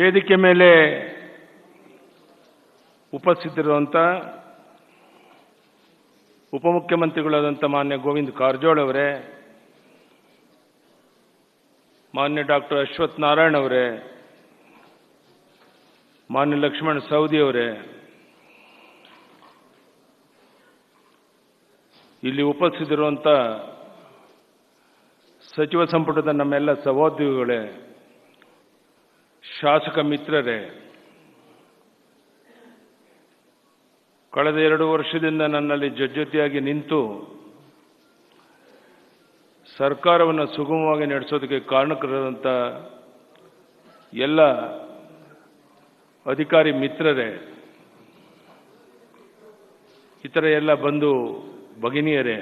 ವೇದಿಕೆ ಮೇಲೆ ಉಪಸ್ಥಿತಿರುವಂಥ ಉಪಮುಖ್ಯಮಂತ್ರಿಗಳಾದಂಥ ಮಾನ್ಯ ಗೋವಿಂದ ಕಾರಜೋಳ ಅವರೇ, ಮಾನ್ಯ ಡಾಕ್ಟರ್ ಅಶ್ವಥ್ ನಾರಾಯಣ್ ಅವರೇ, ಮಾನ್ಯ ಲಕ್ಷ್ಮಣ್ ಸೌದಿ ಅವರೇ, ಇಲ್ಲಿ ಉಪಸ್ಥಿತಿರುವಂಥ ಸಚಿವ ಸಂಪುಟದ ನಮ್ಮೆಲ್ಲ ಸಹೋದ್ಯೋಗಿಗಳೇ ಶಾಸಕ ಮಿತ್ರರೇ, ಕಳೆದ ಎರಡು ವರ್ಷದಿಂದ ನನ್ನಲ್ಲಿ ಜೊತೆಯಾಗಿ ನಿಂತು ಸರ್ಕಾರವನ್ನು ಸುಗಮವಾಗಿ ನಡೆಸೋದಕ್ಕೆ ಕಾರಣಕರಾದಂಥ ಎಲ್ಲ ಅಧಿಕಾರಿ ಮಿತ್ರರೇ, ಇತರ ಎಲ್ಲ ಬಂಧು ಭಗಿನಿಯರೇ,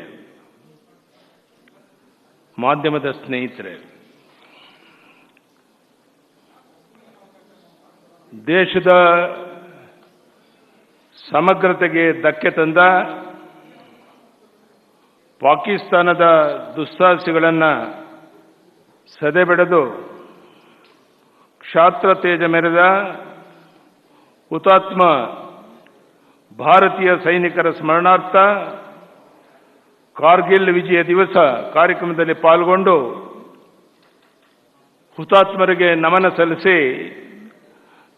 ಮಾಧ್ಯಮದ ಸ್ನೇಹಿತರೆ ದೇಶದ ಸಮಗ್ರತೆಗೆ ಧಕ್ಕೆ ತಂದ ಪಾಕಿಸ್ತಾನದ ದುಸ್ಸಾಹಸಿಗಳನ್ನು ಸದೆಬೆಡೆದು ಕ್ಷಾತ್ರ ತೇಜ ಮೆರೆದ ಹುತಾತ್ಮ ಭಾರತೀಯ ಸೈನಿಕರ ಸ್ಮರಣಾರ್ಥ ಕಾರ್ಗಿಲ್ ವಿಜಯ ದಿವಸ ಕಾರ್ಯಕ್ರಮದಲ್ಲಿ ಪಾಲ್ಗೊಂಡು ಹುತಾತ್ಮರಿಗೆ ನಮನ ಸಲ್ಲಿಸಿ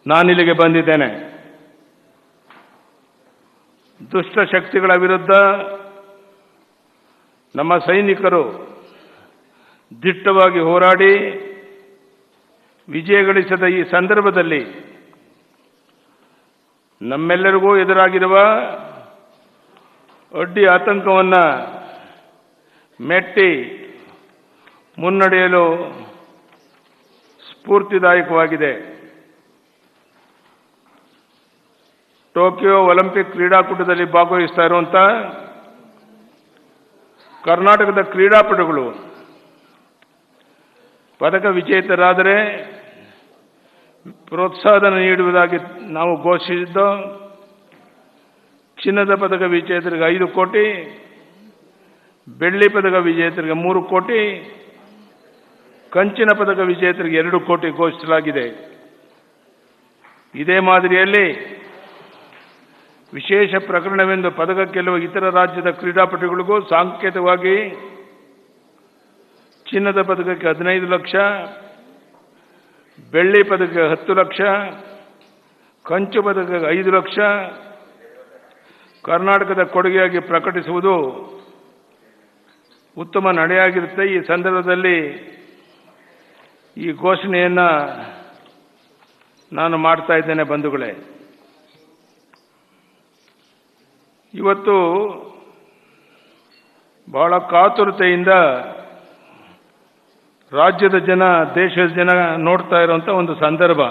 ನಾನಿಲ್ಲಿಗೆ ಬಂದಿದ್ದೇನೆ. ದುಷ್ಟ ಶಕ್ತಿಗಳ ವಿರುದ್ಧ ನಮ್ಮ ಸೈನಿಕರು ದಿಟ್ಟವಾಗಿ ಹೋರಾಡಿ ವಿಜಯ ಗಳಿಸಿದ ಈ ಸಂದರ್ಭದಲ್ಲಿ ನಮ್ಮೆಲ್ಲರಿಗೂ ಎದುರಾಗಿರುವ ಅಡ್ಡಿ ಆತಂಕವನ್ನು ಮೆಟ್ಟಿ ಮುನ್ನಡೆಯಲು ಸ್ಫೂರ್ತಿದಾಯಕವಾಗಿದೆ. ಟೋಕಿಯೋ ಒಲಿಂಪಿಕ್ ಕ್ರೀಡಾಕೂಟದಲ್ಲಿ ಭಾಗವಹಿಸ್ತಾ ಇರುವಂಥ ಕರ್ನಾಟಕದ ಕ್ರೀಡಾಪಟುಗಳು ಪದಕ ವಿಜೇತರಾದರೆ ಪ್ರೋತ್ಸಾಹನ ನೀಡುವುದಾಗಿ ನಾವು ಘೋಷಿಸಿದ್ದು, ಚಿನ್ನದ ಪದಕ ವಿಜೇತರಿಗೆ ಐದು ಕೋಟಿ, ಬೆಳ್ಳಿ ಪದಕ ವಿಜೇತರಿಗೆ ಮೂರು ಕೋಟಿ, ಕಂಚಿನ ಪದಕ ವಿಜೇತರಿಗೆ ಎರಡು ಕೋಟಿ ಘೋಷಿಸಲಾಗಿದೆ. ಇದೇ ಮಾದರಿಯಲ್ಲಿ ವಿಶೇಷ ಪ್ರಕರಣವೆಂದು ಪದಕ ಗೆಲ್ಲುವ ಇತರ ರಾಜ್ಯದ ಕ್ರೀಡಾಪಟುಗಳಿಗೂ ಸಾಂಕೇತಿಕವಾಗಿ ಚಿನ್ನದ ಪದಕಕ್ಕೆ ಹದಿನೈದು ಲಕ್ಷ, ಬೆಳ್ಳಿ ಪದಕಕ್ಕೆ ಹತ್ತು ಲಕ್ಷ, ಕಂಚು ಪದಕಕ್ಕೆ ಐದು ಲಕ್ಷ, ಕರ್ನಾಟಕದ ಕೊಡುಗೆಯಾಗಿ ಪ್ರಕಟಿಸುವುದು ಉತ್ತಮ ನಡೆಯಾಗಿರುತ್ತೆ. ಈ ಸಂದರ್ಭದಲ್ಲಿ ಈ ಘೋಷಣೆಯನ್ನು ನಾನು ಮಾಡ್ತಾ ಇದ್ದೇನೆ ಬಂಧುಗಳೇ. ಇವತ್ತು ಬಹಳ ಕಾತುರತೆಯಿಂದ ರಾಜ್ಯದ ಜನ, ದೇಶದ ಜನ ನೋಡ್ತಾ ಇರುವಂತ ಒಂದು ಸಂದರ್ಭ.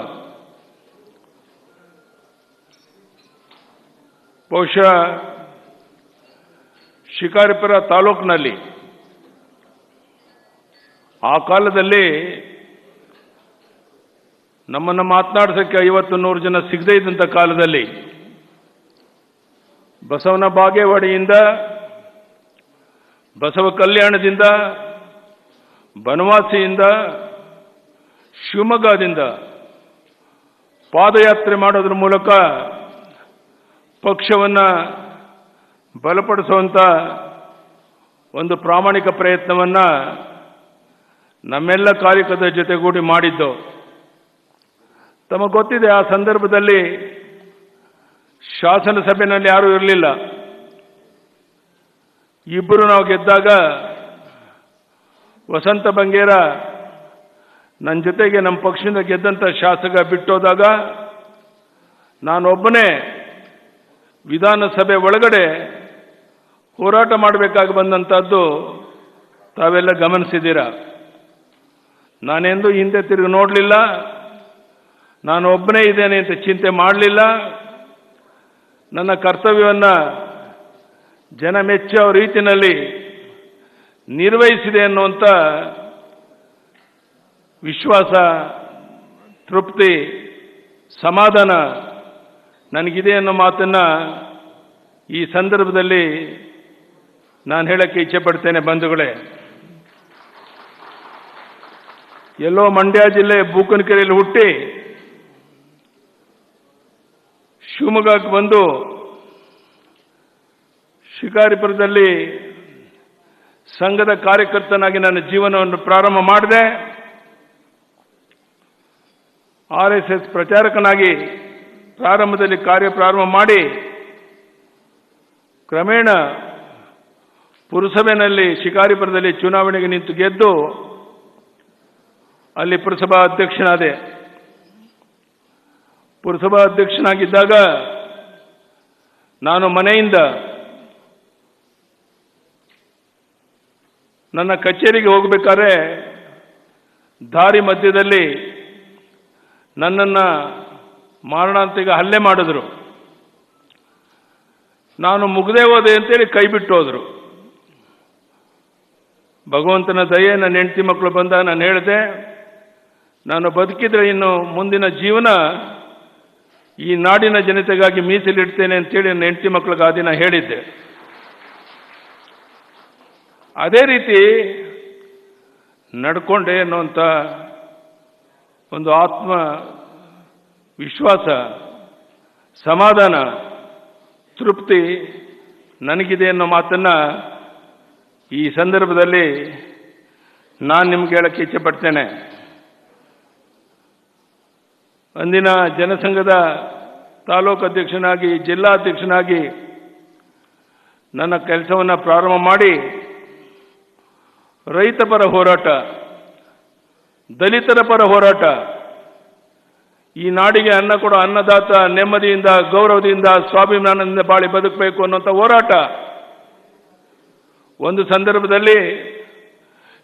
ಬಹುಶಃ ಶಿಕಾರಿಪುರ ತಾಲೂಕಿನಲ್ಲಿ ಆ ಕಾಲದಲ್ಲಿ ನಮ್ಮನ್ನು ಮಾತನಾಡಿಸೋಕ್ಕೆ ಐವತ್ತು ನೂರು ಜನ ಸಿಗದೇ ಇದ್ದಂಥ ಕಾಲದಲ್ಲಿ ಬಸವನ ಬಾಗೇವಾಡಿಯಿಂದ, ಬಸವ ಕಲ್ಯಾಣದಿಂದ, ಬನವಾಸಿಯಿಂದ, ಶಿವಮೊಗ್ಗದಿಂದ ಪಾದಯಾತ್ರೆ ಮಾಡೋದ್ರ ಮೂಲಕ ಪಕ್ಷವನ್ನು ಬಲಪಡಿಸುವಂಥ ಒಂದು ಪ್ರಾಮಾಣಿಕ ಪ್ರಯತ್ನವನ್ನು ನಮ್ಮೆಲ್ಲ ಕಾರ್ಯಕರ್ತರ ಜೊತೆಗೂಡಿ ಮಾಡಿದ್ದು. ತಮಗೆ ಗೊತ್ತಿದೆ, ಆ ಸಂದರ್ಭದಲ್ಲಿ ಶಾಸನ ಸಭೆಯಲ್ಲಿ ಯಾರೂ ಇರಲಿಲ್ಲ. ಇಬ್ಬರು ನಾವು ಗೆದ್ದಾಗ ವಸಂತ ಬಂಗೇರ ನನ್ನ ಜೊತೆಗೆ ನಮ್ಮ ಪಕ್ಷದಿಂದ ಗೆದ್ದಂಥ ಶಾಸಕ ಬಿಟ್ಟೋದಾಗ ನಾನೊಬ್ಬನೇ ವಿಧಾನಸಭೆ ಒಳಗಡೆ ಹೋರಾಟ ಮಾಡಬೇಕಾಗಿ ಬಂದಂಥದ್ದು ತಾವೆಲ್ಲ ಗಮನಿಸಿದ್ದೀರ? ನಾನೆಂದೂ ಹಿಂದೆ ತಿರುಗಿ ನೋಡಲಿಲ್ಲ. ನಾನು ಒಬ್ಬನೇ ಇದ್ದೇನೆ ಅಂತ ಚಿಂತೆ ಮಾಡಲಿಲ್ಲ. ನನ್ನ ಕರ್ತವ್ಯವನ್ನು ಜನ ಮೆಚ್ಚುವ ರೀತಿಯಲ್ಲಿ ನಿರ್ವಹಿಸಿದೆ ಅನ್ನುವಂಥ ವಿಶ್ವಾಸ, ತೃಪ್ತಿ, ಸಮಾಧಾನ ನನಗಿದೆ ಅನ್ನೋ ಮಾತನ್ನು ಈ ಸಂದರ್ಭದಲ್ಲಿ ನಾನು ಹೇಳಕ್ಕೆ ಇಚ್ಛೆ ಪಡ್ತೇನೆ ಬಂಧುಗಳೇ. ಎಲ್ಲೋ ಮಂಡ್ಯ ಜಿಲ್ಲೆ ಬೂಕನಕೆರೆಯಲ್ಲಿ ಹುಟ್ಟಿ ಶಿವಮೊಗ್ಗಕ್ಕೆ ಬಂದು ಶಿಕಾರಿಪುರದಲ್ಲಿ ಸಂಘದ ಕಾರ್ಯಕರ್ತನಾಗಿ ನನ್ನ ಜೀವನವನ್ನು ಪ್ರಾರಂಭ ಮಾಡಿದೆ. ಆರ್ ಎಸ್ ಎಸ್ ಪ್ರಚಾರಕನಾಗಿ ಪ್ರಾರಂಭದಲ್ಲಿ ಕಾರ್ಯ ಪ್ರಾರಂಭ ಮಾಡಿ ಕ್ರಮೇಣ ಪುರಸಭೆಯಲ್ಲಿ ಶಿಕಾರಿಪುರದಲ್ಲಿ ಚುನಾವಣೆಗೆ ನಿಂತು ಗೆದ್ದು ಅಲ್ಲಿ ಪುರಸಭಾ ಅಧ್ಯಕ್ಷನಾದೆ. ಪುರಸಭಾ ಅಧ್ಯಕ್ಷನಾಗಿದ್ದಾಗ ನಾನು ಮನೆಯಿಂದ ನನ್ನ ಕಚೇರಿಗೆ ಹೋಗಬೇಕಾದ್ರೆ ದಾರಿ ಮಧ್ಯದಲ್ಲಿ ನನ್ನನ್ನು ಮಾರಣಾಂತಿಕ ಹಲ್ಲೆ ಮಾಡಿದ್ರು. ನಾನು ಮುಗದೆ ಹೋದೆ ಅಂತೇಳಿ ಕೈ ಬಿಟ್ಟು ಹೋದರು. ಭಗವಂತನ ದಯೆ, ನನ್ನ ಹೆಂಡತಿ ಮಕ್ಕಳು ಬಂದ ನಾನು ಹೇಳಿದೆ, ನಾನು ಬದುಕಿದ್ರೆ ಇನ್ನು ಮುಂದಿನ ಜೀವನ ಈ ನಾಡಿನ ಜನತೆಗಾಗಿ ಮೀಸಲಿಡ್ತೇನೆ ಅಂತೇಳಿ ನನ್ನ ಹೆಂಡತಿ ಮಕ್ಕಳಿಗೆ ಆ ದಿನ ಹೇಳಿದ್ದೆ. ಅದೇ ರೀತಿ ನಡ್ಕೊಂಡೆ ಅನ್ನುವಂಥ ಒಂದು ಆತ್ಮ ವಿಶ್ವಾಸ, ಸಮಾಧಾನ, ತೃಪ್ತಿ ನನಗಿದೆ ಅನ್ನೋ ಮಾತನ್ನು ಈ ಸಂದರ್ಭದಲ್ಲಿ ನಾನು ನಿಮ್ಗೆ ಹೇಳಕ್ಕೆ ಇಚ್ಛೆ ಪಡ್ತೇನೆ. ಅಂದಿನ ಜನಸಂಘದ ತಾಲೂಕು ಅಧ್ಯಕ್ಷನಾಗಿ, ಜಿಲ್ಲಾಧ್ಯಕ್ಷನಾಗಿ ನನ್ನ ಕೆಲಸವನ್ನು ಪ್ರಾರಂಭ ಮಾಡಿ ರೈತ ಪರ ಹೋರಾಟ, ದಲಿತರ ಪರ ಹೋರಾಟ, ಈ ನಾಡಿಗೆ ಅನ್ನ ಕೊಡೋ ಅನ್ನದಾತ ನೆಮ್ಮದಿಯಿಂದ, ಗೌರವದಿಂದ, ಸ್ವಾಭಿಮಾನದಿಂದ ಬಾಳಿ ಬದುಕಬೇಕು ಅನ್ನೋಂಥ ಹೋರಾಟ. ಒಂದು ಸಂದರ್ಭದಲ್ಲಿ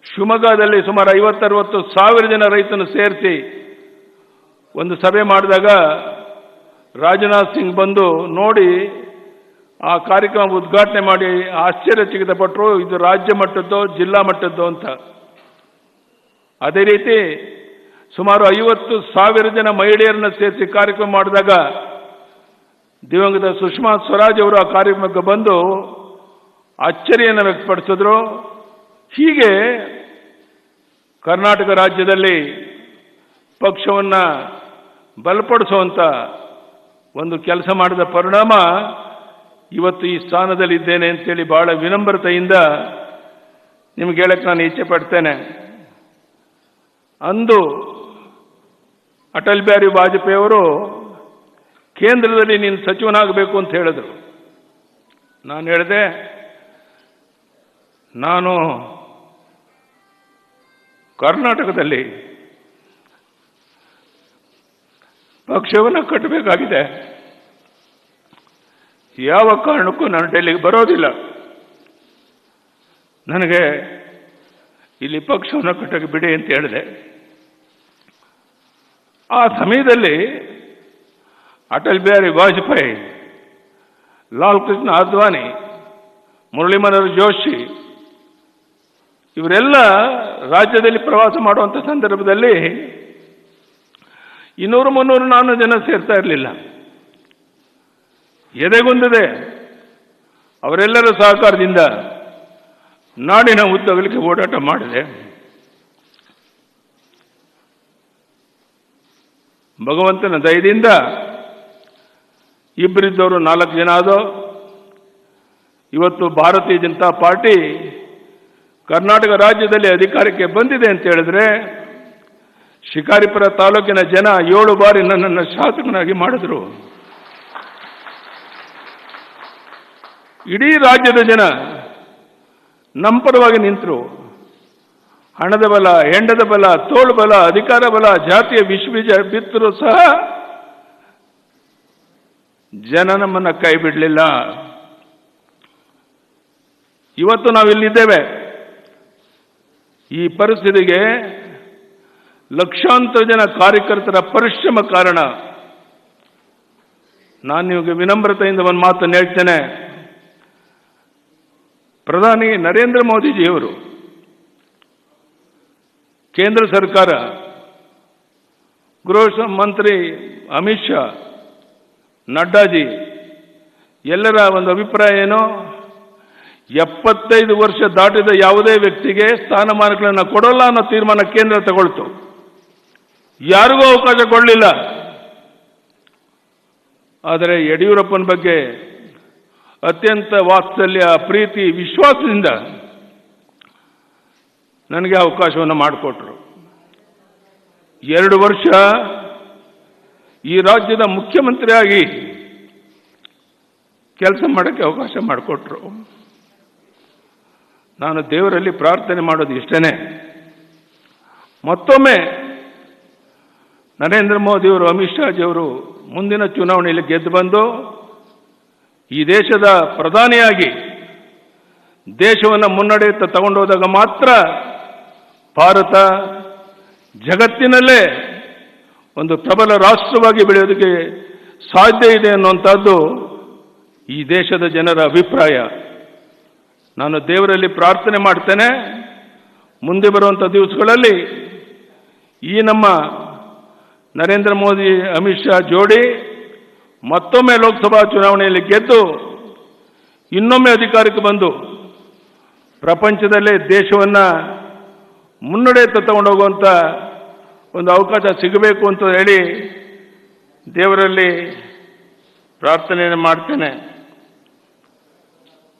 ಶಿವಮೊಗ್ಗದಲ್ಲಿ ಸುಮಾರು ಐವತ್ತರವತ್ತು ಸಾವಿರ ಜನ ರೈತನು ಸೇರಿಸಿ ಒಂದು ಸಭೆ ಮಾಡಿದಾಗ ರಾಜನಾಥ್ ಸಿಂಗ್ ಬಂದು ನೋಡಿ ಆ ಕಾರ್ಯಕ್ರಮ ಉದ್ಘಾಟನೆ ಮಾಡಿ ಆಶ್ಚರ್ಯ ಆಶ್ಚರ್ಯಚಕಿತಪಟ್ಟರು ಇದು ರಾಜ್ಯ ಮಟ್ಟದ್ದು, ಜಿಲ್ಲಾ ಮಟ್ಟದ್ದು ಅಂತ. ಅದೇ ರೀತಿ ಸುಮಾರು ಐವತ್ತು ಸಾವಿರ ಜನ ಮಹಿಳೆಯರನ್ನ ಸೇರಿಸಿ ಕಾರ್ಯಕ್ರಮ ಮಾಡಿದಾಗ ದಿವಂಗತ ಸುಷ್ಮಾ ಸ್ವರಾಜ್ ಅವರು ಆ ಕಾರ್ಯಕ್ರಮಕ್ಕೆ ಬಂದು ಅಚ್ಚರಿಯನ್ನು ವ್ಯಕ್ತಪಡಿಸಿದ್ರು. ಹೀಗೆ ಕರ್ನಾಟಕ ರಾಜ್ಯದಲ್ಲಿ ಪಕ್ಷವನ್ನು ಬಲಪಡಿಸುವಂಥ ಒಂದು ಕೆಲಸ ಮಾಡಿದ ಪರಿಣಾಮ ಇವತ್ತು ಈ ಸ್ಥಾನದಲ್ಲಿದ್ದೇನೆ ಅಂತೇಳಿ ಬಹಳ ವಿನಮ್ರತೆಯಿಂದ ನಿಮ್ಗೆ ಹೇಳಕ್ಕೆ ನಾನು ಇಚ್ಛೆ ಪಡ್ತೇನೆ. ಅಂದು ಅಟಲ್ ಬಿಹಾರಿ ವಾಜಪೇಯಿ ಅವರು ಕೇಂದ್ರದಲ್ಲಿ ನೀನು ಸಚಿವನಾಗಬೇಕು ಅಂತ ಹೇಳಿದರು. ನಾನು ಹೇಳಿದೆ, ನಾನು ಕರ್ನಾಟಕದಲ್ಲಿ ಪಕ್ಷವನ್ನು ಕಟ್ಟಬೇಕಾಗಿದೆ. ಯಾವ ಕಾರಣಕ್ಕೂ ನಾನು ಡೆಲ್ಲಿಗೆ ಬರೋದಿಲ್ಲ. ನನಗೆ ಇಲ್ಲಿ ಪಕ್ಷವನ್ನು ಕಟ್ಟಕ್ಕೆ ಬಿಡಿ ಅಂತ ಹೇಳಿದೆ. ಆ ಸಮಯದಲ್ಲಿ ಅಟಲ್ ಬಿಹಾರಿ ವಾಜಪೇಯಿ ಲಾಲ್ ಕೃಷ್ಣ ಅದ್ವಾನಿ ಮುರಳಿ ಮನೋಹರ್ ಜೋಶಿ ಇವರೆಲ್ಲ ರಾಜ್ಯದಲ್ಲಿ ಪ್ರವಾಸ ಮಾಡುವಂಥ ಸಂದರ್ಭದಲ್ಲಿ ಇನ್ನೂರು ಮುನ್ನೂರು ನಾನ್ನೂರು ಜನ ಸೇರ್ತಾ ಇರಲಿಲ್ಲ. ಎದೆಗುಂದಿದೆ. ಅವರೆಲ್ಲರ ಸಹಕಾರದಿಂದ ನಾಡಿನ ಉದ್ದಗಲಿಕ್ಕೆ ಓಡಾಟ ಮಾಡಿದೆ. ಭಗವಂತನ ದಯದಿಂದ ಇಬ್ಬರಿದ್ದವರು ನಾಲ್ಕು ಜನ ಆದೋ, ಇವತ್ತು ಭಾರತೀಯ ಜನತಾ ಪಾರ್ಟಿ ಕರ್ನಾಟಕ ರಾಜ್ಯದಲ್ಲಿ ಅಧಿಕಾರಕ್ಕೆ ಬಂದಿದೆ ಅಂತ ಹೇಳಿದ್ರೆ ಶಿಕಾರಿಪುರ ತಾಲೂಕಿನ ಜನ ಏಳು ಬಾರಿ ನನ್ನನ್ನು ಶಾಸಕನಾಗಿ ಮಾಡಿದ್ರು. ಇಡೀ ರಾಜ್ಯದ ಜನ ನಮ್ಮ ನಿಂತರು. ಹಣದ ಬಲ, ಹೆಂಡದ ಬಲ, ತೋಳು ಬಲ, ಅಧಿಕಾರ ಬಲ, ಜಾತಿಯ ವಿಶ್ವಬೀಜ ಬಿತ್ತರೂ ಸಹ ಜನ ನಮ್ಮನ್ನು ಕೈ ಬಿಡಲಿಲ್ಲ. ಇವತ್ತು ನಾವಿಲ್ಲಿದ್ದೇವೆ. ಈ ಪರಿಸ್ಥಿತಿಗೆ ಲಕ್ಷಾಂತರ ಜನ ಕಾರ್ಯಕರ್ತರ ಪರಿಶ್ರಮ ಕಾರಣ ನಾನು ನಿಮಗೆ ವಿನಮ್ರತೆಯಿಂದ ಒಂದು ಮಾತನ್ನು ಹೇಳ್ತೇನೆ. ಪ್ರಧಾನಿ ನರೇಂದ್ರ ಮೋದಿಜಿಯವರು ಕೇಂದ್ರ ಸರ್ಕಾರ, ಗೃಹ ಮಂತ್ರಿ ಅಮಿತ್ ಶಾ, ನಡ್ಡಾಜಿ, ಎಲ್ಲರ ಒಂದು ಅಭಿಪ್ರಾಯ ಏನು? ಎಪ್ಪತ್ತೈದು ವರ್ಷ ದಾಟಿದ ಯಾವುದೇ ವ್ಯಕ್ತಿಗೆ ಸ್ಥಾನಮಾನಗಳನ್ನು ಕೊಡೋಲ್ಲ ಅನ್ನೋ ತೀರ್ಮಾನ ಕೇಂದ್ರ ತಗೊಳ್ತು. ಯಾರಿಗೂ ಅವಕಾಶ ಕೊಡಲಿಲ್ಲ. ಆದರೆ ಯಡಿಯೂರಪ್ಪನ ಬಗ್ಗೆ ಅತ್ಯಂತ ವಾತ್ಸಲ್ಯ, ಪ್ರೀತಿ, ವಿಶ್ವಾಸದಿಂದ ನನಗೆ ಅವಕಾಶವನ್ನು ಮಾಡಿಕೊಟ್ರು. ಎರಡು ವರ್ಷ ಈ ರಾಜ್ಯದ ಮುಖ್ಯಮಂತ್ರಿಯಾಗಿ ಕೆಲಸ ಮಾಡೋಕ್ಕೆ ಅವಕಾಶ ಮಾಡಿಕೊಟ್ರು. ನಾನು ದೇವರಲ್ಲಿ ಪ್ರಾರ್ಥನೆ ಮಾಡೋದು ಇಷ್ಟೇ ಮತ್ತೊಮ್ಮೆ ನರೇಂದ್ರ ಮೋದಿಯವರು ಅಮಿತ್ ಶಾಜಿಯವರು ಮುಂದಿನ ಚುನಾವಣೆಯಲ್ಲಿ ಗೆದ್ದು ಬಂದು ಈ ದೇಶದ ಪ್ರಧಾನಿಯಾಗಿ ದೇಶವನ್ನು ಮುನ್ನಡೆಯುತ್ತ ತಗೊಂಡೋದಾಗ ಮಾತ್ರ ಭಾರತ ಜಗತ್ತಿನಲ್ಲೇ ಒಂದು ಪ್ರಬಲ ರಾಷ್ಟ್ರವಾಗಿ ಬೆಳೆಯೋದಕ್ಕೆ ಸಾಧ್ಯ ಇದೆ ಅನ್ನುವಂಥದ್ದು ಈ ದೇಶದ ಜನರ ಅಭಿಪ್ರಾಯ. ನಾನು ದೇವರಲ್ಲಿ ಪ್ರಾರ್ಥನೆ ಮಾಡ್ತೇನೆ. ಮುಂದೆ ಬರುವಂಥ ದಿವಸಗಳಲ್ಲಿ ಈ ನಮ್ಮ ನರೇಂದ್ರ ಮೋದಿ, ಅಮಿತ್ ಶಾ ಜೋಡಿ ಮತ್ತೊಮ್ಮೆ ಲೋಕಸಭಾ ಚುನಾವಣೆಯಲ್ಲಿ ಗೆದ್ದು ಇನ್ನೊಮ್ಮೆ ಅಧಿಕಾರಕ್ಕೆ ಬಂದು ಪ್ರಪಂಚದಲ್ಲೇ ದೇಶವನ್ನು ಮುನ್ನಡೆ ತಗೊಂಡೋಗುವಂಥ ಒಂದು ಅವಕಾಶ ಸಿಗಬೇಕು ಅಂತ ಹೇಳಿ ದೇವರಲ್ಲಿ ಪ್ರಾರ್ಥನೆಯನ್ನು ಮಾಡ್ತೇನೆ.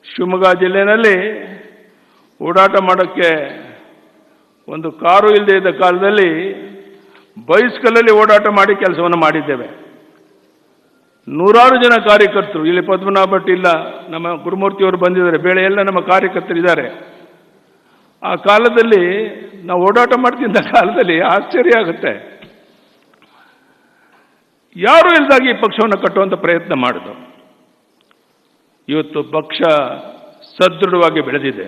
ಶಿವಮೊಗ್ಗ ಜಿಲ್ಲೆಯಲ್ಲಿ ಓಡಾಟ ಮಾಡೋಕ್ಕೆ ಒಂದು ಕಾರು ಇಲ್ಲದೇ ಇದ್ದ ಕಾಲದಲ್ಲಿ ಬೈಸ್ಕಲ್ಲಲ್ಲಿ ಓಡಾಟ ಮಾಡಿ ಕೆಲಸವನ್ನು ಮಾಡಿದ್ದೇವೆ. ನೂರಾರು ಜನ ಕಾರ್ಯಕರ್ತರು, ಇಲ್ಲಿ ಪದ್ಮನಾಭ ಇಲ್ಲ, ನಮ್ಮ ಗುರುಮೂರ್ತಿಯವರು ಬಂದಿದ್ದಾರೆ ಬೇಳೆ ಎಲ್ಲ ನಮ್ಮ ಕಾರ್ಯಕರ್ತರಿದ್ದಾರೆ ಆ ಕಾಲದಲ್ಲಿ ನಾವು ಓಡಾಟ ಮಾಡ್ತಿದ್ದ ಕಾಲದಲ್ಲಿ ಆಶ್ಚರ್ಯ ಆಗುತ್ತೆ. ಯಾರು ಇಲ್ದಾಗ ಈ ಪಕ್ಷವನ್ನು ಕಟ್ಟುವಂಥ ಪ್ರಯತ್ನ ಮಾಡಿದ್ರು? ಇವತ್ತು ಪಕ್ಷ ಸದೃಢವಾಗಿ ಬೆಳೆದಿದೆ.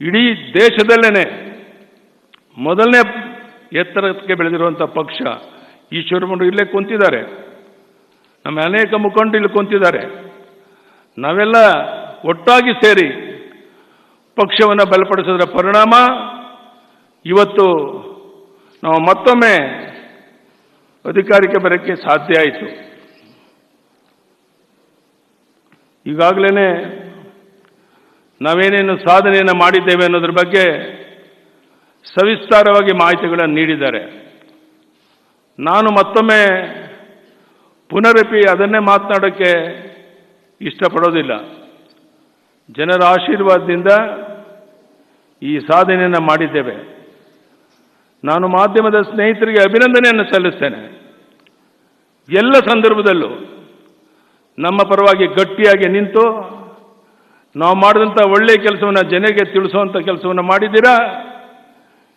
ಇಡೀ ದೇಶದಲ್ಲೇನೆ ಮೊದಲನೇ ಎತ್ತರಕ್ಕೆ ಬೆಳೆದಿರುವಂಥ ಪಕ್ಷ ಈಶ್ವರಮಂಡ್ರು ಇಲ್ಲೇ ಕುಂತಿದ್ದಾರೆ. ನಮ್ಮ ಅನೇಕ ಮುಖಂಡರು ಇಲ್ಲಿ ಕುಂತಿದ್ದಾರೆ. ನಾವೆಲ್ಲ ಒಟ್ಟಾಗಿ ಸೇರಿ ಪಕ್ಷವನ್ನು ಬಲಪಡಿಸೋದ್ರ ಪರಿಣಾಮ. ಇವತ್ತು ನಾವು ಮತ್ತೊಮ್ಮೆ ಅಧಿಕಾರಕ್ಕೆ ಬರೋಕ್ಕೆ ಸಾಧ್ಯ ಆಯಿತು. ಈಗಾಗಲೇ ನಾವೇನೇನು ಸಾಧನೆಯನ್ನು ಮಾಡಿದ್ದೇವೆ ಅನ್ನೋದ್ರ ಬಗ್ಗೆ ಸವಿಸ್ತಾರವಾಗಿ ಮಾಹಿತಿಗಳನ್ನು ನೀಡಿದ್ದಾರೆ. ನಾನು ಮತ್ತೊಮ್ಮೆ ಪುನರಪಿ ಅದನ್ನೇ ಮಾತನಾಡೋಕ್ಕೆ ಇಷ್ಟಪಡೋದಿಲ್ಲ. ಜನರ ಆಶೀರ್ವಾದದಿಂದ ಈ ಸಾಧನೆಯನ್ನು ಮಾಡಿದ್ದೇವೆ. ನಾನು ಮಾಧ್ಯಮದ ಸ್ನೇಹಿತರಿಗೆ ಅಭಿನಂದನೆಯನ್ನು ಸಲ್ಲಿಸ್ತೇನೆ. ಎಲ್ಲ ಸಂದರ್ಭದಲ್ಲೂ ನಮ್ಮ ಪರವಾಗಿ ಗಟ್ಟಿಯಾಗಿ ನಿಂತು ನಾವು ಮಾಡಿದಂಥ ಒಳ್ಳೆಯ ಕೆಲಸವನ್ನು ಜನರಿಗೆ ತಿಳಿಸುವಂಥ ಕೆಲಸವನ್ನು ಮಾಡಿದ್ದೀರಾ?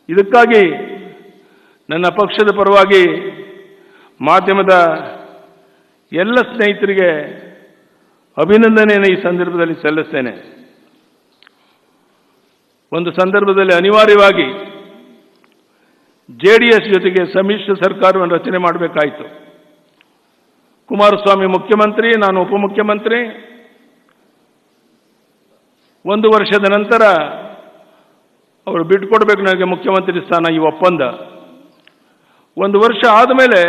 ಇದಕ್ಕಾಗಿ ನನ್ನ ಪಕ್ಷದ ಪರವಾಗಿ ಮಾಧ್ಯಮದ ಎಲ್ಲ ಸ್ನೇಹಿತರಿಗೆ ಅಭಿನಂದನೆಯನ್ನು ಈ ಸಂದರ್ಭದಲ್ಲಿ ಸಲ್ಲಿಸ್ತೇನೆ. ಒಂದು ಸಂದರ್ಭದಲ್ಲಿ ಅನಿವಾರ್ಯವಾಗಿ ಜೆ ಡಿ ಎಸ್ ಜೊತೆಗೆ ಸಮ್ಮಿಶ್ರ ಸರ್ಕಾರವನ್ನು ರಚನೆ ಮಾಡಬೇಕಾಯಿತು. ಕುಮಾರಸ್ವಾಮಿ ಮುಖ್ಯಮಂತ್ರಿ, ನಾನು ಉಪಮುಖ್ಯಮಂತ್ರಿ. ಒಂದು ವರ್ಷದ ನಂತರ ಅವರು ಬಿಟ್ಟುಕೊಡ್ಬೇಕು ನನಗೆ ಮುಖ್ಯಮಂತ್ರಿ ಸ್ಥಾನ, ಈ ಒಪ್ಪಂದ. ಒಂದು ವರ್ಷ ಆದಮೇಲೆ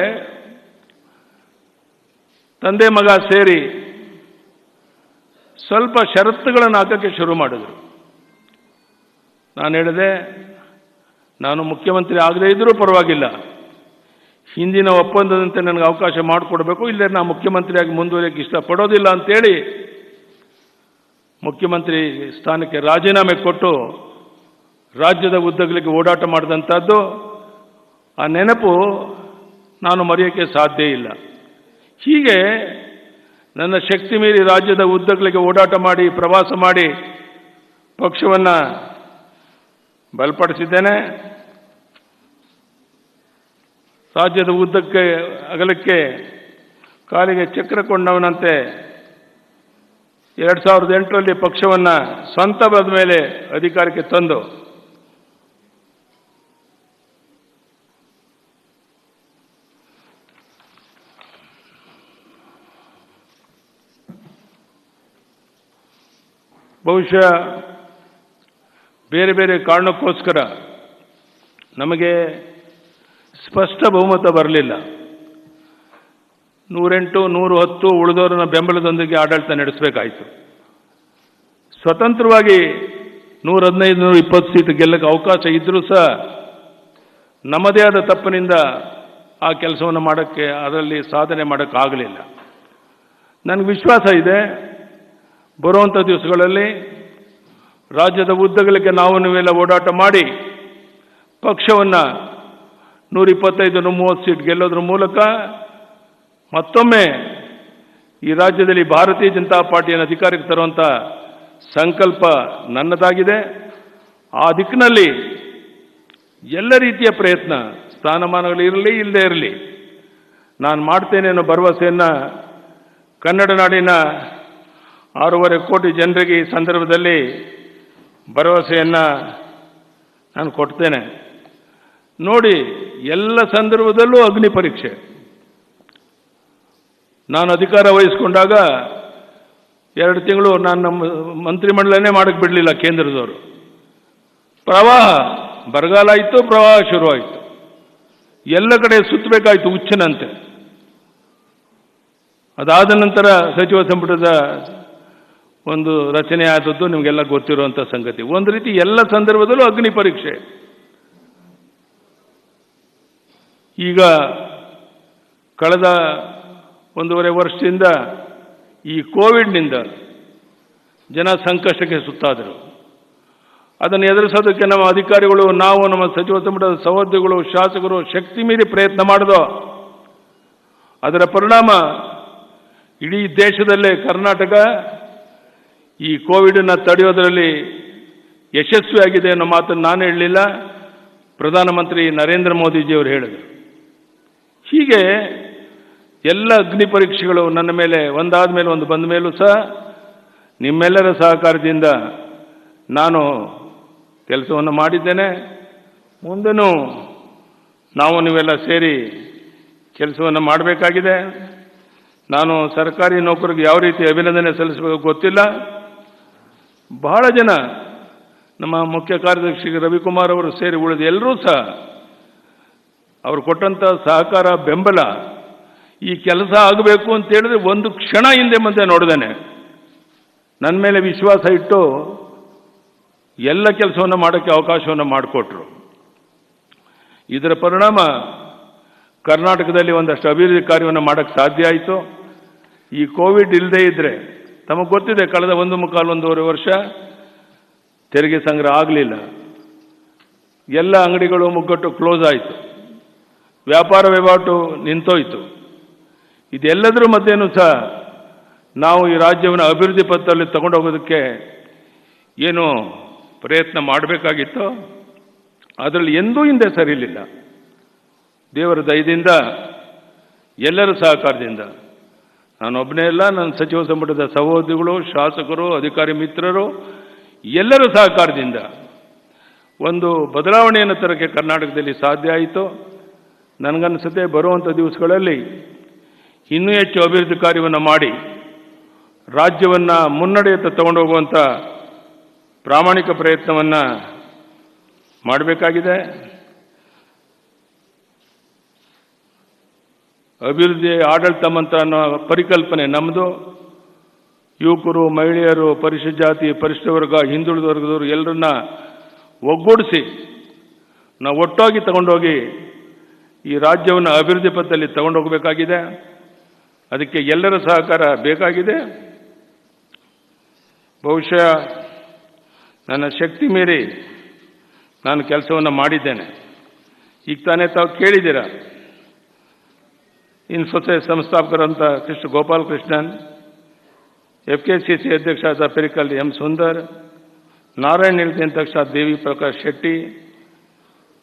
ತಂದೆ ಮಗ ಸೇರಿ ಸ್ವಲ್ಪ ಷರತ್ತುಗಳನ್ನು ಹಾಕೋಕ್ಕೆ ಶುರು ಮಾಡಿದರು. ನಾನು ಹೇಳಿದೆ, ನಾನು ಮುಖ್ಯಮಂತ್ರಿ ಆಗದೇ ಇದ್ದರೂ ಪರವಾಗಿಲ್ಲ. ಹಿಂದಿನ ಒಪ್ಪಂದದಂತೆ ನನಗೆ ಅವಕಾಶ ಮಾಡಿಕೊಡ್ಬೇಕು ಇಲ್ಲೇ ನಾನು ಮುಖ್ಯಮಂತ್ರಿಯಾಗಿ ಮುಂದುವರಿಯೋಕ್ಕೆ ಇಷ್ಟಪಡೋದಿಲ್ಲ ಅಂತೇಳಿ ಮುಖ್ಯಮಂತ್ರಿ ಸ್ಥಾನಕ್ಕೆ ರಾಜೀನಾಮೆ ಕೊಟ್ಟು ರಾಜ್ಯದ ಉದ್ದಗಲಿಗೆ ಓಡಾಟ ಮಾಡಿದಂಥದ್ದು ಆ ನೆನಪು ನಾನು ಮರೆಯೋಕ್ಕೆ ಸಾಧ್ಯ ಇಲ್ಲ. ಹೀಗೆ ನನ್ನ ಶಕ್ತಿ ಮೀರಿ ರಾಜ್ಯದ ಉದ್ದಗಲಿಗೆ ಓಡಾಟ ಮಾಡಿ, ಪ್ರವಾಸ ಮಾಡಿ ಪಕ್ಷವನ್ನು ಬಲಪಡಿಸಿದ್ದೇನೆ. ರಾಜ್ಯದ ಉದ್ದಕ್ಕೆ, ಅಗಲಕ್ಕೆ ಕಾಲಿಗೆ ಚಕ್ರ ಕೊಂಡವನಂತೆ ಎರಡು ಸಾವಿರದ ಎಂಟರಲ್ಲಿ ಪಕ್ಷವನ್ನು ಸ್ವಂತ ಬದ ಮೇಲೆ ಅಧಿಕಾರಕ್ಕೆ ತಂದು ಬಹುಶಃ ಬೇರೆ ಬೇರೆ ಕಾರಣಕ್ಕೋಸ್ಕರ ನಮಗೆ ಸ್ಪಷ್ಟ ಬಹುಮತ ಬರಲಿಲ್ಲ. ನೂರೆಂಟು, ನೂರು ಹತ್ತು ಉಳಿದವರನ್ನ ಬೆಂಬಲದೊಂದಿಗೆ ಆಡಳಿತ ನಡೆಸಬೇಕಾಯಿತು. ಸ್ವತಂತ್ರವಾಗಿ ನೂರ ಹದಿನೈದು ನೂರ ಇಪ್ಪತ್ತು ಸೀಟ್ ಗೆಲ್ಲಕ್ಕೆ ಅವಕಾಶ ಇದ್ದರೂ ಸಹ ನಮ್ಮದೇ ಆದ ತಪ್ಪಿನಿಂದ ಆ ಕೆಲಸವನ್ನು ಮಾಡೋಕ್ಕೆ ಅದರಲ್ಲಿ ಸಾಧನೆ ಮಾಡೋಕ್ಕಾಗಲಿಲ್ಲ. ನನಗೆ ವಿಶ್ವಾಸ ಇದೆ. ಬರುವಂಥ ದಿವಸಗಳಲ್ಲಿ ರಾಜ್ಯದ ಉದ್ದಗಲಿಕ್ಕೆ ನಾವು ನೀವೆಲ್ಲ ಓಡಾಟ ಮಾಡಿ ಪಕ್ಷವನ್ನು ನೂರ ಇಪ್ಪತ್ತೈದು ನೂರ ಮೂವತ್ತು ಸೀಟ್ ಗೆಲ್ಲೋದ್ರ ಮೂಲಕ ಮತ್ತೊಮ್ಮೆ ಈ ರಾಜ್ಯದಲ್ಲಿ ಭಾರತೀಯ ಜನತಾ ಪಾರ್ಟಿಯನ್ನು ಅಧಿಕಾರಕ್ಕೆ ತರುವಂಥ ಸಂಕಲ್ಪ ನನ್ನದಾಗಿದೆ. ಆ ದಿಕ್ಕಿನಲ್ಲಿ ಎಲ್ಲ ರೀತಿಯ ಪ್ರಯತ್ನ, ಸ್ಥಾನಮಾನಗಳು ಇರಲಿ, ಇಲ್ಲದೆ ಇರಲಿ, ನಾನು ಮಾಡ್ತೇನೆ ಅನ್ನೋ ಭರವಸೆಯನ್ನು ಕನ್ನಡ ನಾಡಿನ ಆರೂವರೆ ಕೋಟಿ ಜನರಿಗೆ ಈ ಸಂದರ್ಭದಲ್ಲಿ ಭರವಸೆಯನ್ನು ನಾನು ಕೊಡ್ತೇನೆ. ನೋಡಿ, ಎಲ್ಲ ಸಂದರ್ಭದಲ್ಲೂ ಅಗ್ನಿ ಪರೀಕ್ಷೆ. ನಾನು ಅಧಿಕಾರ ವಹಿಸ್ಕೊಂಡಾಗ ಎರಡು ತಿಂಗಳು ನಾನು ನಮ್ಮ ಮಂತ್ರಿಮಂಡಲನೇ ಮಾಡಕ್ಕೆ ಬಿಡಲಿಲ್ಲ ಕೇಂದ್ರದವರು. ಪ್ರವಾಹ, ಬರಗಾಲ ಆಯಿತು, ಪ್ರವಾಹ ಶುರುವಾಯಿತು. ಎಲ್ಲ ಕಡೆ ಸುತ್ತಬೇಕಾಯಿತು, ಹುಚ್ಚಿನಂತೆ. ಅದಾದ ನಂತರ ಸಚಿವ ಸಂಪುಟದ ಒಂದು ರಚನೆ ಆದದ್ದು ನಿಮಗೆಲ್ಲ ಗೊತ್ತಿರುವಂಥ ಸಂಗತಿ. ಒಂದು ರೀತಿ ಎಲ್ಲ ಸಂದರ್ಭದಲ್ಲೂ ಅಗ್ನಿ ಪರೀಕ್ಷೆ. ಈಗ ಕಳೆದ ಒಂದೂವರೆ ವರ್ಷದಿಂದ ಈ ಕೋವಿಡ್ನಿಂದ ಜನ ಸಂಕಷ್ಟಕ್ಕೆ ಸುತ್ತಾದರು. ಅದನ್ನು ಎದುರಿಸೋದಕ್ಕೆ ನಮ್ಮ ಅಧಿಕಾರಿಗಳು, ನಾವು ನಮ್ಮ ಸಚಿವ ಸಂಪುಟದ ಸಹೋದ್ಯೋಗಿಗಳು, ಶಾಸಕರು ಶಕ್ತಿ ಮೀರಿ ಪ್ರಯತ್ನ ಮಾಡಿದೋ. ಅದರ ಪರಿಣಾಮ ಇಡೀ ದೇಶದಲ್ಲೇ ಕರ್ನಾಟಕ ಈ ಕೋವಿಡನ್ನು ತಡೆಯೋದರಲ್ಲಿ ಯಶಸ್ವಿಯಾಗಿದೆ ಅನ್ನೋ ಮಾತನ್ನು ನಾನು ಹೇಳಲಿಲ್ಲ. ಪ್ರಧಾನಮಂತ್ರಿ ನರೇಂದ್ರ ಮೋದಿಜಿಯವರು ಹೇಳಿದರು. ಹೀಗೆ ಎಲ್ಲ ಅಗ್ನಿ ಪರೀಕ್ಷೆಗಳು ನನ್ನ ಮೇಲೆ, ಒಂದಾದ ಮೇಲೆ, ಒಂದು ಬಂದ ಮೇಲೂ ಸಹ ನಿಮ್ಮೆಲ್ಲರ ಸಹಕಾರದಿಂದ ನಾನು ಕೆಲಸವನ್ನು ಮಾಡಿದ್ದೇನೆ. ಮುಂದೆನೂ ನಾವು ನೀವೆಲ್ಲ ಸೇರಿ ಕೆಲಸವನ್ನು ಮಾಡಬೇಕಾಗಿದೆ. ನಾನು ಸರ್ಕಾರಿ ನೌಕರಿಗೆ ಯಾವ ರೀತಿ ಅಭಿನಂದನೆ ಸಲ್ಲಿಸಬೇಕು ಗೊತ್ತಿಲ್ಲ. ಬಹಳ ಜನ ನಮ್ಮ ಮುಖ್ಯ ಕಾರ್ಯದರ್ಶಿ ರವಿಕುಮಾರ್ ಅವರು ಸೇರಿ ಉಳಿದ ಎಲ್ಲರೂ ಸಹ ಅವರು ಕೊಟ್ಟಂಥ ಸಹಕಾರ, ಬೆಂಬಲ ಈ ಕೆಲಸ ಆಗಬೇಕು ಅಂತ ಹೇಳಿದ್ರೆ ಒಂದು ಕ್ಷಣ ಹಿಂದೆ ಮುಂದೆ ನೋಡ್ದೇನೆ ನನ್ನ ಮೇಲೆ ವಿಶ್ವಾಸ ಇಟ್ಟು ಎಲ್ಲ ಕೆಲಸವನ್ನು ಮಾಡೋಕ್ಕೆ ಅವಕಾಶವನ್ನು ಮಾಡಿಕೊಟ್ರು. ಇದರ ಪರಿಣಾಮ ಕರ್ನಾಟಕದಲ್ಲಿ ಒಂದಷ್ಟು ಅಭಿವೃದ್ಧಿ ಕಾರ್ಯವನ್ನು ಮಾಡೋಕ್ಕೆ ಸಾಧ್ಯ ಆಯಿತು. ಈ ಕೋವಿಡ್ ಇಲ್ಲದೇ ಇದ್ದರೆ ತಮಗೆ ಗೊತ್ತಿದೆ, ಕಳೆದ ಒಂದು ಮುಕ್ಕಾಲು ಒಂದೂವರೆ ವರ್ಷ ತೆರಿಗೆ ಸಂಗ್ರಹ ಆಗಲಿಲ್ಲ. ಎಲ್ಲ ಅಂಗಡಿಗಳು ಮುಗ್ಗಟ್ಟು ಕ್ಲೋಸ್ ಆಯಿತು. ವ್ಯಾಪಾರ ವಹಿವಾಟು ನಿಂತೋಯ್ತು. ಇದೆಲ್ಲದರ ಮಧ್ಯೆನೂ ಸಹ, ನಾವು ಈ ರಾಜ್ಯವನ್ನು ಅಭಿವೃದ್ಧಿ ಪಥದಲ್ಲಿ ತಗೊಂಡೋಗೋದಕ್ಕೆ ಏನು ಪ್ರಯತ್ನ ಮಾಡಬೇಕಾಗಿತ್ತು, ಅದರಲ್ಲಿ ಎಂದೂ ಹಿಂದೆ ಸರಿಯಲಿಲ್ಲ ದೇವರ ದಯದಿಂದ, ಎಲ್ಲರ ಸಹಕಾರದಿಂದ. ನಾನೊಬ್ಬನೇ ಇಲ್ಲ ನನ್ನ ಸಚಿವ ಸಂಪುಟದ ಸಹೋದ್ಯೋಗಿಗಳು, ಶಾಸಕರು, ಅಧಿಕಾರಿ ಮಿತ್ರರು, ಎಲ್ಲರೂ ಸಹಕಾರದಿಂದ. ಒಂದು ಬದಲಾವಣೆಯನ್ನು ತರೋಕ್ಕೆ ಕರ್ನಾಟಕದಲ್ಲಿ ಸಾಧ್ಯ ಆಯಿತು. ನನಗನ್ನಿಸುತ್ತೆ ಬರುವಂಥ ದಿವಸಗಳಲ್ಲಿ ಇನ್ನೂ ಹೆಚ್ಚು ಅಭಿವೃದ್ಧಿ ಕಾರ್ಯವನ್ನು ಮಾಡಿ, ರಾಜ್ಯವನ್ನು ಮುನ್ನಡೆಯತ್ತ ತಗೊಂಡೋಗುವಂಥ ಪ್ರಾಮಾಣಿಕ ಪ್ರಯತ್ನವನ್ನು ಮಾಡಬೇಕಾಗಿದೆ. ಅಭಿವೃದ್ಧಿ ಆಡಳಿತ ಮಂತ್ರ ಅನ್ನೋ ಪರಿಕಲ್ಪನೆ ನಮ್ಮದು ಯುವಕರು, ಮಹಿಳೆಯರು, ಪರಿಶಿಷ್ಟ ಜಾತಿ, ಪರಿಶಿಷ್ಟ ವರ್ಗ, ಹಿಂದುಳಿದ ವರ್ಗದವರು ಎಲ್ಲರನ್ನ ಒಗ್ಗೂಡಿಸಿ, ನಾವು ಒಟ್ಟಾಗಿ ತಗೊಂಡೋಗಿ ಈ ರಾಜ್ಯವನ್ನು ಅಭಿವೃದ್ಧಿ ಪಥದಲ್ಲಿ ತಗೊಂಡೋಗಬೇಕಾಗಿದೆ. ಅದಕ್ಕೆ ಎಲ್ಲರ ಸಹಕಾರ ಬೇಕಾಗಿದೆ. ಬಹುಶಃ ನನ್ನ ಶಕ್ತಿ ಮೀರಿ ನಾನು ಕೆಲಸವನ್ನು ಮಾಡಿದ್ದೇನೆ. ಈಗ ತಾನೇ ತಾವು ಕೇಳಿದ್ದೀರ? Infosys ಸಂಸ್ಥಾಪಕರಂತ Krishna Gopal Krishnan F K C C ಅಧ್ಯಕ್ಷರಾದ ಪೆರಿಕಲ್ ಎಂ ಸುಂದರ್, ನಾರಾಯಣ್ ನಿಲ್ತಿ ಅಧ್ಯಕ್ಷ ದೇವಿ ಪ್ರಕಾಶ್ ಶೆಟ್ಟಿ,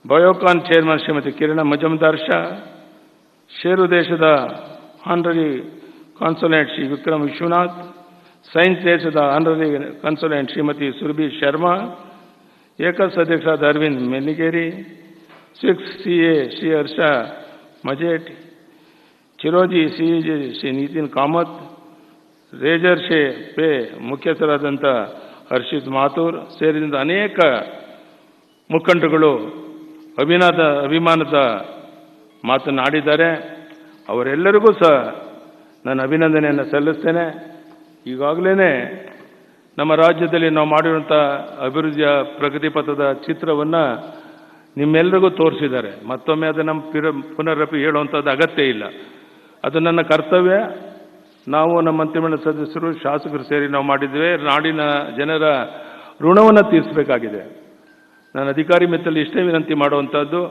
ಬಯೋಕಾನ್ ಚೇರ್ಮನ್ ಶ್ರೀಮತಿ ಕಿರಣ ಮಜುಮ್ದಾರ್ ಶಾ, ಶೇರು ದೇಶದ ಆನರರಿ ಕಾನ್ಸುಲೇಟ್ ಶ್ರೀ ವಿಕ್ರಮ್ ವಿಶ್ವನಾಥ್ ಸೈನ್ಸ್ ದೇಶದ ಆನರರಿ ಕನ್ಸುಲೇಟ್ ಶ್ರೀಮತಿ ಸುರಭಿ ಶರ್ಮಾ, ಏಕಸ್ ಅಧ್ಯಕ್ಷರಾದ Arvind Melligeri six C A Shri Harsha ಮಜೇಟ್ ಚಿರೋಜಿ C G Shri Nitin Kamath, razor ಶೇ ಪೇ ಮುಖ್ಯಸ್ಥರಾದಂಥ ಹರ್ಷಿತ್ ಮಾಥೂರ್ ಸೇರಿದಂತೆ ಅನೇಕ ಮುಖಂಡರುಗಳು ಅಭಿನಾದ ಅಭಿಮಾನದ ಮಾತನಾಡಿದ್ದಾರೆ ಅವರೆಲ್ಲರಿಗೂ ಸಹ ನಾನು ಅಭಿನಂದನೆಯನ್ನು ಸಲ್ಲಿಸ್ತೇನೆ. ಈಗಾಗಲೇ ನಮ್ಮ ರಾಜ್ಯದಲ್ಲಿ ನಾವು ಮಾಡಿರುವಂಥ ಅಭಿವೃದ್ಧಿಯ ಪ್ರಗತಿ ಪಥದ ಚಿತ್ರವನ್ನು ನಿಮ್ಮೆಲ್ಲರಿಗೂ ತೋರಿಸಿದ್ದಾರೆ. ಮತ್ತೊಮ್ಮೆ ಅದು ನಮ್ಮ ಪಿರ ಪುನರಪಿ ಹೇಳುವಂಥದ್ದು ಅಗತ್ಯ ಇಲ್ಲ. ಅದು ನನ್ನ ಕರ್ತವ್ಯ. ನಾವು ನಮ್ಮ ಮಂತ್ರಿಮಂಡಲ ಸದಸ್ಯರು, ಶಾಸಕರು ಸೇರಿ ನಾವು ಮಾಡಿದ್ವಿ ನಾಡಿನ ಜನರ ಋಣವನ್ನು ತೀರಿಸಬೇಕಾಗಿದೆ. ನಾನು ಅಧಿಕಾರಿ ಮಿತ್ರರಲ್ಲಿ ಇಷ್ಟೇ ವಿನಂತಿ ಮಾಡುವಂಥದ್ದು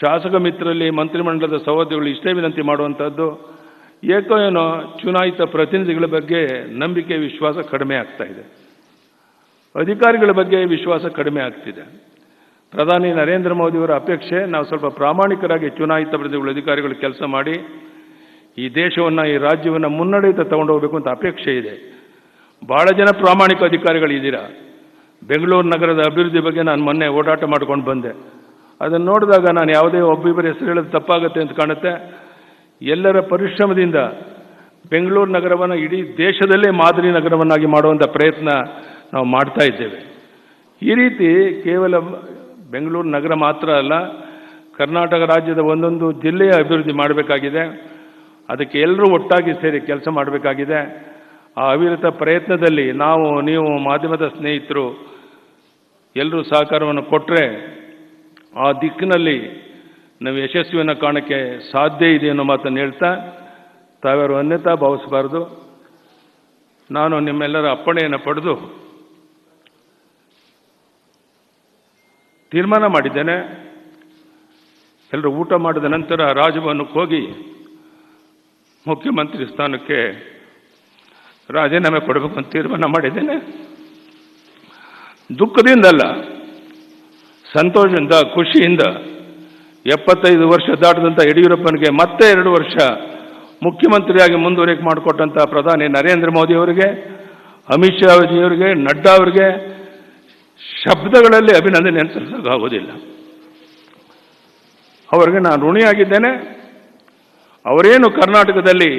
ಶಾಸಕ ಮಿತ್ರರಲ್ಲಿ ಮಂತ್ರಿಮಂಡಲದ ಸಹೋದ್ಯೋಗಿಗಳು ಇಷ್ಟೇ ವಿನಂತಿ ಮಾಡುವಂಥದ್ದು ಏಕೋ ಏನೋ ಚುನಾಯಿತ ಪ್ರತಿನಿಧಿಗಳ ಬಗ್ಗೆ ನಂಬಿಕೆ, ವಿಶ್ವಾಸ ಕಡಿಮೆ ಆಗ್ತಾ ಇದೆ. ಅಧಿಕಾರಿಗಳ ಬಗ್ಗೆ ವಿಶ್ವಾಸ ಕಡಿಮೆ ಆಗ್ತಿದೆ. ಪ್ರಧಾನಿ ನರೇಂದ್ರ ಮೋದಿಯವರ ಅಪೇಕ್ಷೆ, ನಾವು ಸ್ವಲ್ಪ ಪ್ರಾಮಾಣಿಕರಾಗಿ ಚುನಾಯಿತ ಪ್ರತಿನಿಧಿಗಳು, ಅಧಿಕಾರಿಗಳು ಕೆಲಸ ಮಾಡಿ ಈ ದೇಶವನ್ನು, ಈ ರಾಜ್ಯವನ್ನು ಮುನ್ನಡೆಯುತ್ತ ತಗೊಂಡು ಹೋಗಬೇಕು ಅಂತ ಅಪೇಕ್ಷೆ ಇದೆ. ಭಾಳ ಜನ ಪ್ರಾಮಾಣಿಕ ಅಧಿಕಾರಿಗಳಿದ್ದೀರಾ? ಬೆಂಗಳೂರು ನಗರದ ಅಭಿವೃದ್ಧಿ ಬಗ್ಗೆ ನಾನು ಮೊನ್ನೆ ಓಡಾಟ ಮಾಡ್ಕೊಂಡು ಬಂದೆ. ಅದನ್ನು ನೋಡಿದಾಗ ನಾನು ಯಾವುದೇ ಒಬ್ಬಿಬ್ಬರ ಹೆಸರು ಹೇಳೋದು ತಪ್ಪಾಗುತ್ತೆ ಅಂತ ಕಾಣುತ್ತೆ. ಎಲ್ಲರ ಪರಿಶ್ರಮದಿಂದ ಬೆಂಗಳೂರು ನಗರವನ್ನು ಇಡೀ ದೇಶದಲ್ಲೇ ಮಾದರಿ ನಗರವನ್ನಾಗಿ ಮಾಡುವಂಥ ಪ್ರಯತ್ನ ನಾವು ಮಾಡ್ತಾ ಇದ್ದೇವೆ. ಈ ರೀತಿ ಕೇವಲ ಬೆಂಗಳೂರು ನಗರ ಮಾತ್ರ ಅಲ್ಲ, ಕರ್ನಾಟಕ ರಾಜ್ಯದ ಒಂದೊಂದು ಜಿಲ್ಲೆಯ ಅಭಿವೃದ್ಧಿ ಮಾಡಬೇಕಾಗಿದೆ. ಅದಕ್ಕೆ ಎಲ್ಲರೂ ಒಟ್ಟಾಗಿ ಸೇರಿ ಕೆಲಸ ಮಾಡಬೇಕಾಗಿದೆ. ಆ ಅವಿರತ ಪ್ರಯತ್ನದಲ್ಲಿ ನಾವು, ನೀವು ಮಾಧ್ಯಮದ ಸ್ನೇಹಿತರು, ಎಲ್ಲರೂ ಸಹಕಾರವನ್ನು ಕೊಟ್ಟರೆ ಆ ದಿಕ್ಕಿನಲ್ಲಿ ನಾವು ಯಶಸ್ವಿಯನ್ನು ಕಾಣಕ್ಕೆ ಸಾಧ್ಯ ಇದೆ ಅನ್ನೋ ಮಾತನ್ನು ಹೇಳ್ತಾ ತಾವ್ಯಾರು ಅನ್ಯತಾ ಭಾವಿಸಬಾರ್ದು. ನಾನು ನಿಮ್ಮೆಲ್ಲರ ಅಪ್ಪಣೆಯನ್ನು ಪಡೆದು ತೀರ್ಮಾನ ಮಾಡಿದ್ದೇನೆ. ಎಲ್ಲರೂ ಊಟ ಮಾಡಿದ ನಂತರ ರಾಜಭವನಕ್ಕೆ ಹೋಗಿ ಮುಖ್ಯಮಂತ್ರಿ ಸ್ಥಾನಕ್ಕೆ ರಾಜೀನಾಮೆ ಕೊಡಬೇಕು ಅಂತ ತೀರ್ಮಾನ ಮಾಡಿದ್ದೇನೆ. ದುಃಖದಿಂದಲ್ಲ, ಸಂತೋಷದಿಂದ, ಖುಷಿಯಿಂದ ಎಪ್ಪತ್ತೈದು ವರ್ಷ ದಾಟದಂಥ ಯಡಿಯೂರಪ್ಪನಿಗೆ ಮತ್ತೆ ಎರಡು ವರ್ಷ ಮುಖ್ಯಮಂತ್ರಿಯಾಗಿ ಮುಂದುವರಿಕೆ ಮಾಡಿಕೊಟ್ಟಂಥ ಪ್ರಧಾನಿ ನರೇಂದ್ರ ಮೋದಿ ಅವರಿಗೆ, ಅಮಿತ್ ಶಾ ಅವರಿಗೆ, ನಡ್ಡಾ ಅವರಿಗೆ ಶಬ್ದಗಳಲ್ಲಿ ಅಭಿನಂದನೆ ಸಲ್ಲಿಸೋಕ್ಕಾಗೋದಿಲ್ಲ ಅವರಿಗೆ ನಾನು ಋಣಿಯಾಗಿದ್ದೇನೆ. ಅವರೇನು ಕರ್ನಾಟಕದಲ್ಲಿ